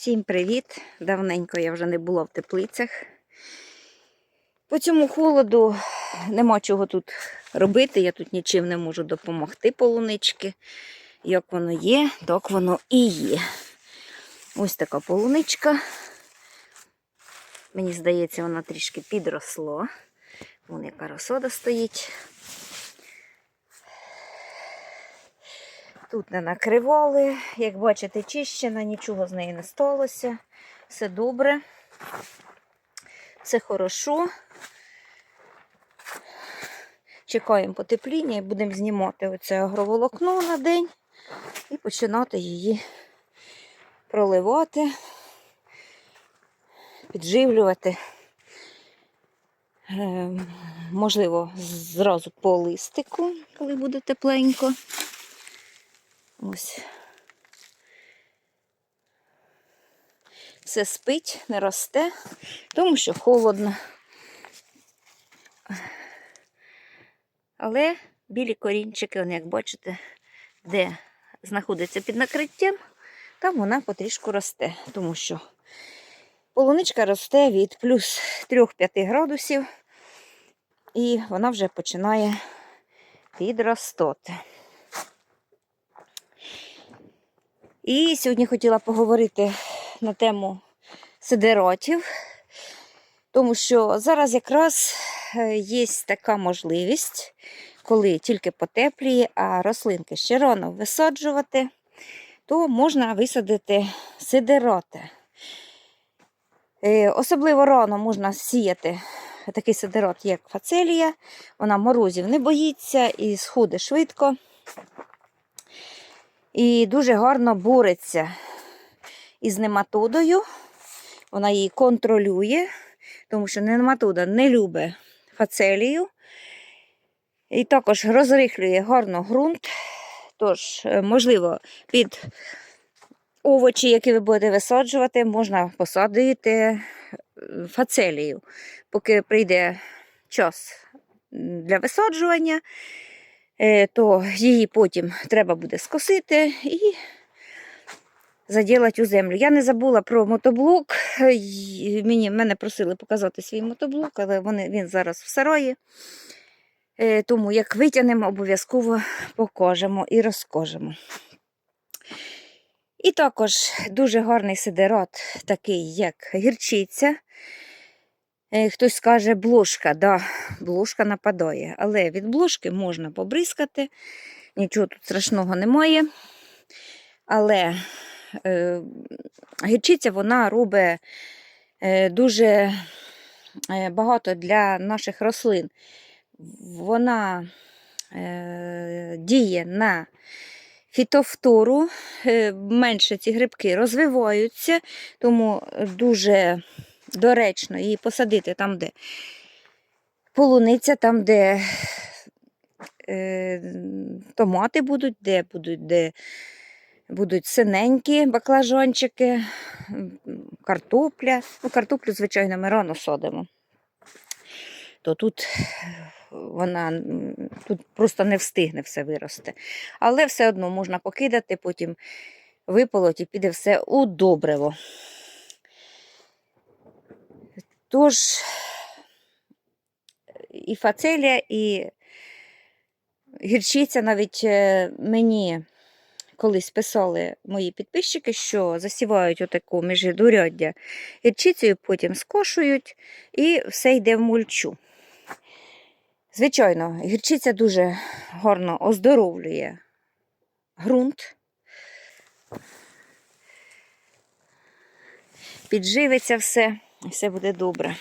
Всім привіт! Давненько я вже не була в теплицях. По цьому холоду нема чого тут робити, я тут нічим не можу допомогти полунички. Як воно є, так воно і є. Ось така полуничка. Мені здається, вона трішки підросла. Вон яка розсода стоїть. Тут не накривали. Як бачите, чищена, нічого з нею не сталося. Все добре. Все хорошо. Чекаємо потепління і будемо знімати оце агроволокно на день і починати її проливати, підживлювати. Е, можливо, зразу по листику, коли буде тепленько. Ось. Все спить, не росте, тому що холодно. Але білі корінчики, як бачите, де знаходиться під накриттям, там вона потрішку росте, тому що полуничка росте від плюс 3-5 градусів, і вона вже починає підростати. І сьогодні хотіла поговорити на тему сидеротів, тому що зараз якраз е, є така можливість, коли тільки потепліє, а рослинки ще рано висаджувати, то можна висадити сидероти. Е, Особливо рано можна сіяти такий сидерот, як фацелія. Вона морозів не боїться і сходить швидко. І дуже гарно бореться із нематодою. Вона її контролює, тому що нематода не любить фацелію. І також розрихлює гарно ґрунт. Тож, е, можливо, під овочі, які ви будете висаджувати, можна посадити е, фацелію. Поки прийде час для висаджування, то її потім треба буде скосити і заділати у землю. Я не забула про мотоблок. Е, Мені, мене просили показати свій мотоблок, але вони, він зараз в сараї. Е, Тому як витягнемо, обов'язково покажемо і розкажемо. І також дуже гарний сидерат, такий як гірчиця. Е, Хтось скаже блошка, да, блошка нападає, але від блошки можна побризкати, нічого тут страшного немає. Але е, гірчиця вона робить е, дуже е, багато для наших рослин. Вона е, діє на фітофтору, е, менше ці грибки розвиваються, тому дуже доречно її посадити там, де полуниця, там, де е, томати будуть, де будуть, де будуть синенькі баклажанчики, м, картопля. Ну, картоплю, звичайно, ми рано садимо. То тут вона тут просто не встигне все вирости. Але все одно можна покидати, потім виполоть і піде все у добриво. Тож і фацелія, і гірчиця навіть е, мені колись писали мої підписчики, що засівають отаку міжряддя гірчицею, потім скошують і все йде в мульчу. Звичайно, гірчиця дуже гарно оздоровлює ґрунт, підживиться все, і все буде добре.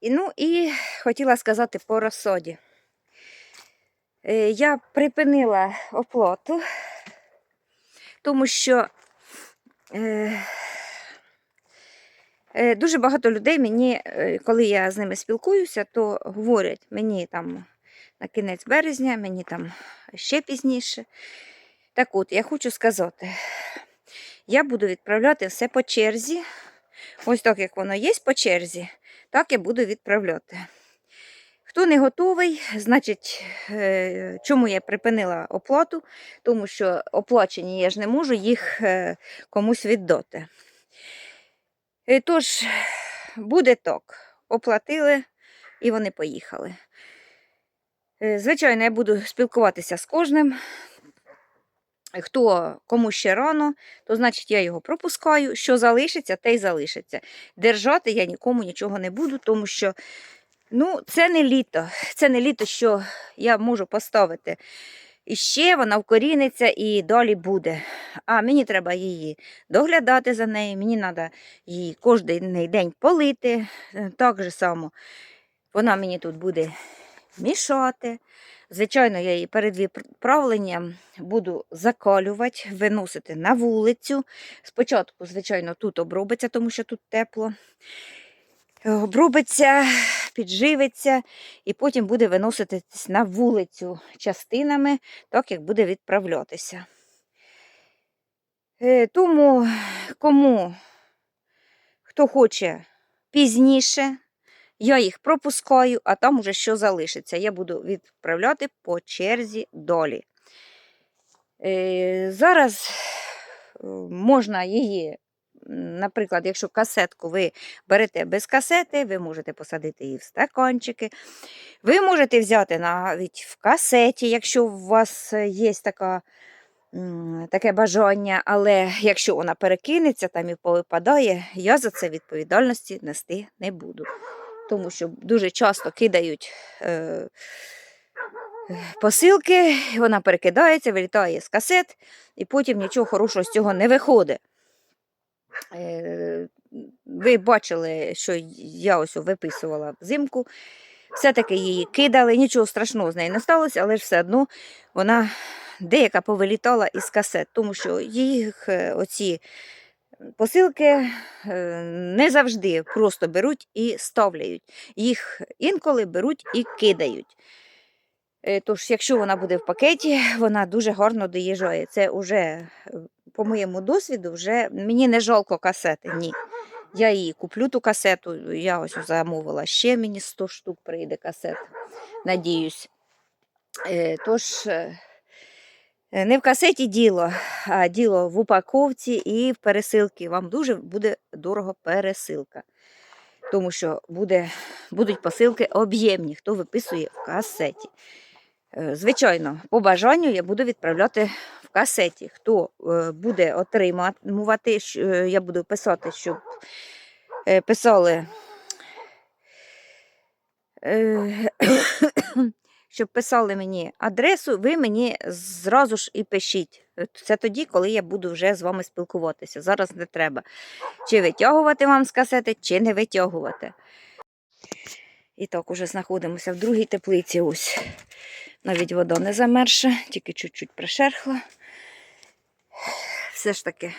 І, ну, і хотіла сказати по розсоді. Е, Я припинила оплату, тому що е, е, дуже багато людей мені, е, коли я з ними спілкуюся, то говорять мені там на кінець березня, мені там ще пізніше. Так от, я хочу сказати, я буду відправляти все по черзі. Ось так, як воно є по черзі, так я буду відправляти. Хто не готовий, значить, е, чому я припинила оплату? Тому що оплачені я ж не можу їх е, комусь віддати. Е, Тож, буде так. Оплатили і вони поїхали. Звичайно, я буду спілкуватися з кожним. Хто кому ще рано, то значить я його пропускаю. Що залишиться, те й залишиться. Держати я нікому нічого не буду, тому що ну, це не літо. Це не літо, що я можу поставити. І ще вона вкоріниться і далі буде. А мені треба її доглядати за нею, мені треба її кожен день полити. Е, Так же само вона мені тут буде мішати. Звичайно, я її перед відправленням буду закалювати, виносити на вулицю. Спочатку, звичайно, тут обробиться, тому що тут тепло. Обробиться, підживиться, і потім буде виноситись на вулицю частинами, так як буде відправлятися. Е, Тому, кому хто хоче пізніше, я їх пропускаю, а там уже що залишиться. Я буду відправляти по черзі долі. Е, Зараз е, можна її, наприклад, якщо касетку ви берете без касети, ви можете посадити її в стаканчики. Ви можете взяти навіть в касеті, якщо у вас є така, таке бажання, але якщо вона перекинеться там і повипадає, я за це відповідальності нести не буду тому що дуже часто кидають е, посилки, вона перекидається, вилітає з касет, і потім нічого хорошого з цього не виходить. Е, ви бачили, що я ось виписувала взимку. Все-таки її кидали, нічого страшного з нею не сталося, але ж все одно вона деяка повилітала із касет, тому що їх е, оці посилки е, не завжди просто беруть і ставляють. Їх інколи беруть і кидають. Е, Тож, якщо вона буде в пакеті, вона дуже гарно доїжджає. Це вже, е, по моєму досвіду, вже мені не жалко касети. Ні. Я її куплю ту касету, я ось замовила ще мені 100 штук прийде касет, надіюсь. Тож, Не в касеті діло, а діло в упаковці і в пересилці. Вам дуже буде дорого пересилка. Тому що буде, будуть посилки об'ємні, хто виписує в касеті. Е, Звичайно, по бажанню я буду відправляти в касеті. Хто е, буде отримувати, е, я буду писати, щоб е, писали. Щоб писали мені адресу, ви мені зразу ж і пишіть. Е, Це тоді, коли я буду вже з вами спілкуватися. Зараз не треба. Чи витягувати вам з касети, чи не витягувати. І так, уже знаходимося в другій теплиці. Ось. Навіть вода не замерша, тільки чуть-чуть пришерхла. Все ж таки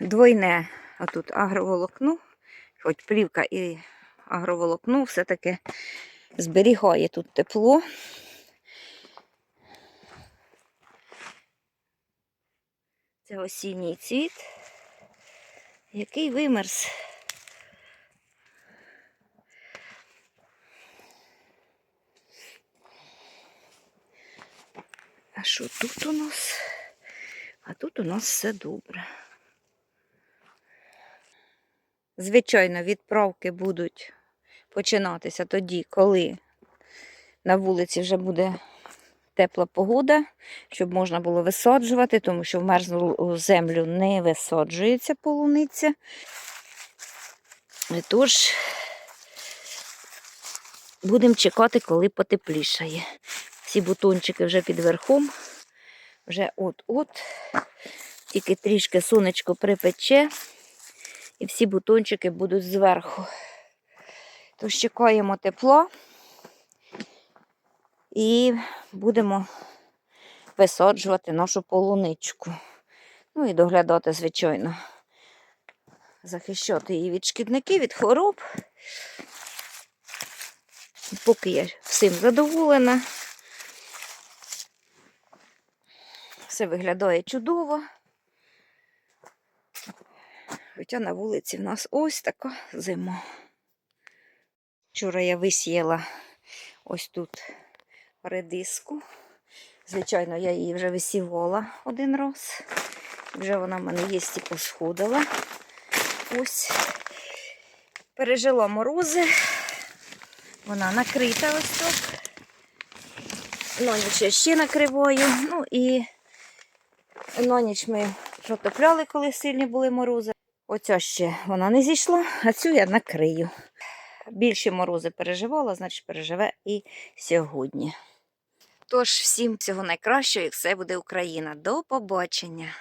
двойне отут агроволокно, хоч плівка і агроволокно, все-таки зберігає тут тепло. Це осінній цвіт, який вимерз. А що тут у нас? А тут у нас все добре. Звичайно, відправки будуть починатися тоді, коли на вулиці вже буде тепла погода, щоб можна було висаджувати, тому що в мерзлу землю не висаджується полуниця. Тож будемо чекати, коли потеплішає. Всі бутончики вже під верхом, вже от-от, тільки трішки сонечко припече, і всі бутончики будуть зверху. Тож чекаємо тепла і будемо висаджувати нашу полуничку. Ну і доглядати, звичайно, захищати її від шкідників, від хвороб. Поки я всім задоволена. Все виглядає чудово. Хоча на вулиці в нас ось така зима. Вчора я висіяла ось тут редиску. Звичайно, я її вже висівала один раз. Вже вона в мене є і посходила. Ось. Пережила морози. Вона накрита ось так. На ніч я ще накриваю. Ну і на ніч ми протопляли, коли сильні були морози. Оця ще вона не зійшла, а цю я накрию. Більші морози переживала, значить переживе і сьогодні. Тож всім всього найкращого і все буде Україна. До побачення!